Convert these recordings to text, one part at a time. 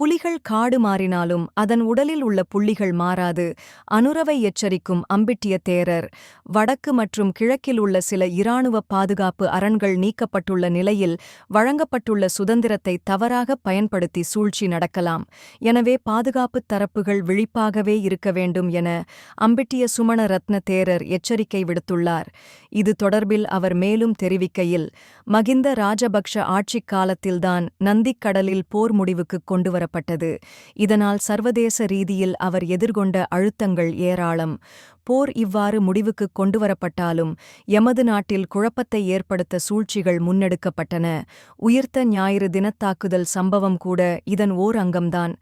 புலிகள் காடு மாறினாலும் அதன் உடலில் உள்ள புள்ளிகள் மாறாது. அனுரவை எச்சரிக்கும் அம்பிட்டிய தேரர். வடக்கு மற்றும் கிழக்கில் உள்ள சில இராணுவ பாதுகாப்பு அரண்கள் நீக்கப்பட்டுள்ள நிலையில் வழங்கப்பட்டுள்ள சுதந்திரத்தை தவறாக பயன்படுத்தி சூழ்ச்சி நடக்கலாம். எனவே பாதுகாப்புத் தரப்புகள் விழிப்பாகவே இருக்க வேண்டும் என அம்பிட்டிய சுமண ரத்ன தேரர் எச்சரிக்கை விடுத்துள்ளார். இது தொடர்பில் அவர் மேலும் தெரிவிக்கையில் மகிந்த ராஜபக்ஷ ஆட்சிக் காலத்தில்தான் நந்திக்கடலில் போர் முடிவுக்கு கொண்டுவரப்பட்டது. இதனால் சர்வதேச ரீதியில் அவர் எதிர்கொண்ட அழுத்தங்கள் ஏராளம். போர் இவ்வாறு முடிவுக்கு கொண்டுவரப்பட்டாலும் எமது நாட்டில் குழப்பத்தை ஏற்படுத்த சூழ்ச்சிகள் முன்னெடுக்கப்பட்டன. உயிர்த்த ஞாயிறு தினத்தாக்குதல் சம்பவம் கூட இதன் ஓர் அங்கம்தான்.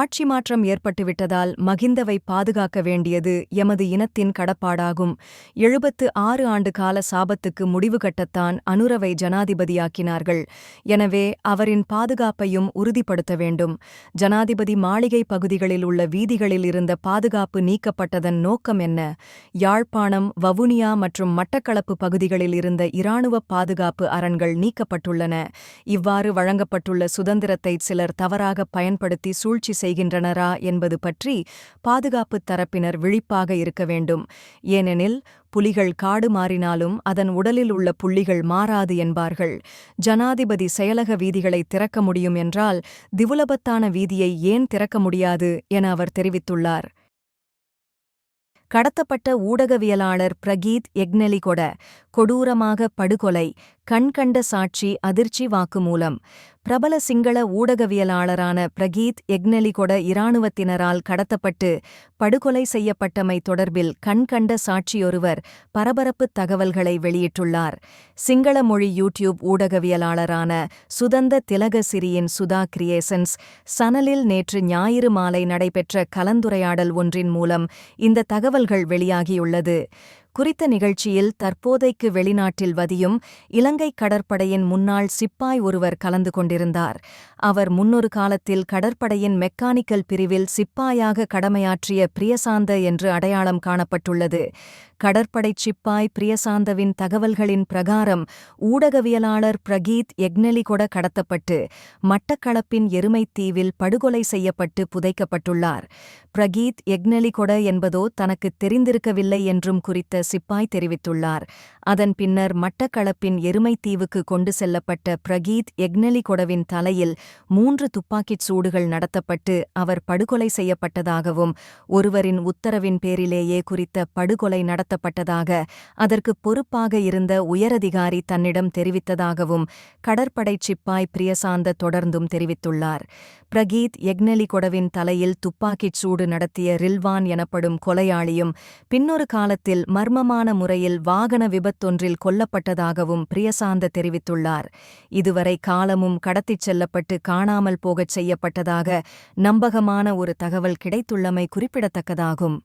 ஆட்சி மாற்றம் ஏற்பட்டுவிட்டதால் மகிந்தவை பாதுகாக்க வேண்டியது எமது இனத்தின் கடப்பாடாகும். எழுபத்து ஆறு ஆண்டு கால சாபத்துக்கு முடிவு கட்டத்தான் அனுரவை ஜனாதிபதியாக்கினார்கள். எனவே அவரின் பாதுகாப்பையும் உறுதிப்படுத்த வேண்டும். ஜனாதிபதி மாளிகை பகுதிகளில் உள்ள வீதிகளில் இருந்த பாதுகாப்பு நீக்கப்பட்டதன் நோக்கம் என்ன? யாழ்ப்பாணம் வவுனியா மற்றும் மட்டக்களப்பு பகுதிகளில் இருந்த இராணுவ பாதுகாப்பு அரண்கள் நீக்கப்பட்டுள்ளன. இவ்வாறு வழங்கப்பட்டுள்ள சுதந்திரத்தை சிலர் தவறாக பயன்படுத்தி சூழ்ச்சி செய்கின்றனரா என்பது பற்றி பாதுகாப்புத் தரப்பினர் விழிப்பாக இருக்க வேண்டும். ஏனெனில் புலிகள் காடு மாறினாலும் அதன் உடலில் உள்ள புள்ளிகள் மாறாது என்பார்கள். ஜனாதிபதி செயலக வீதிகளை திறக்க முடியும் என்றால் திவுலபத்தான வீதியை ஏன் திறக்க முடியாது என அவர் தெரிவித்துள்ளார். கடத்தப்பட்ட ஊடகவியலாளர் பிரகீத் எக்னெலிகொட கொடூரமாக படுகொலை கண்கண்ட சாட்சி அதிர்ச்சி வாக்குமூலம் பிரபல சிங்கள ஊடகவியலாளரான பிரகீத் எக்னெலிகொட இராணுவத்தினரால் கடத்தப்பட்டு படுகொலை செய்யப்பட்டமை தொடர்பில் கண்கண்ட சாட்சியொருவர் பரபரப்புத் தகவல்களை வெளியிட்டுள்ளார். சிங்கள மொழி யூடியூப் ஊடகவியலாளரான சுதந்த திலகசிரியின் சுதா கிரியேசன்ஸ் சனலில் நேற்று ஞாயிறு மாலை நடைபெற்ற கலந்துரையாடல் ஒன்றின் மூலம் இந்த தகவல்கள் வெளியாகியுள்ளது. குறித்த நிகழ்ச்சியில் தற்போதைக்கு வெளிநாட்டில் வதியும் இலங்கை கடற்படையின் முன்னாள் சிப்பாய் ஒருவர் கலந்து கொண்டிருந்தார். அவர் முன்னொரு காலத்தில் கடற்படையின் மெக்கானிக்கல் பிரிவில் சிப்பாயாக கடமையாற்றிய பிரியசாந்த என்று அடையாளம் காணப்பட்டுள்ளது. கடற்படைச் சிப்பாய் பிரியசாந்தவின் தகவல்களின் பிரகாரம் ஊடகவியலாளர் பிரகீத் எக்னெலிகொட கடத்தப்பட்டு மட்டக்களப்பின் எருமைத்தீவில் படுகொலை செய்யப்பட்டு புதைக்கப்பட்டுள்ளார். பிரகீத் எக்னெலிகொட என்பதோ தனக்குத் தெரிந்திருக்கவில்லை என்றும் குறித்த சிப்பாய் தெரிவித்துள்ளார். அதன் பின்னர் மட்டக்களப்பின் எருமைத்தீவுக்கு கொண்டு செல்லப்பட்ட பிரகீத் எக்னலிகொடவின் தலையில் மூன்று துப்பாக்கிச் சூடுகள் நடத்தப்பட்டு அவர் படுகொலை செய்யப்பட்டதாகவும் ஒருவரின் உத்தரவின் பேரிலேயே குறித்த படுகொலை நடத்தப்பட்டதாக அதற்கு பொறுப்பாக இருந்த உயரதிகாரி தன்னிடம் தெரிவித்ததாகவும் கடற்படைச் சிப்பாய் பிரியசாந்த தொடர்ந்தும் தெரிவித்துள்ளார். பிரகீத் எக்னலிகொடவின் தலையில் துப்பாக்கிச் சூடு நடத்திய ரில்வான் எனப்படும் கொலையாளியும் பின்னொரு காலத்தில் மர்மமான முறையில் வாகன விபத்தொன்றில் கொல்லப்பட்டதாகவும் பிரியசாந்த தெரிவித்துள்ளார். இதுவரை காலமும் கடத்திச் செல்லப்பட்டு காணாமல் போகச் செய்யப்பட்டதாக நம்பகமான ஒரு தகவல் கிடைத்துள்ளமை குறிப்பிடத்தக்கதாகும்.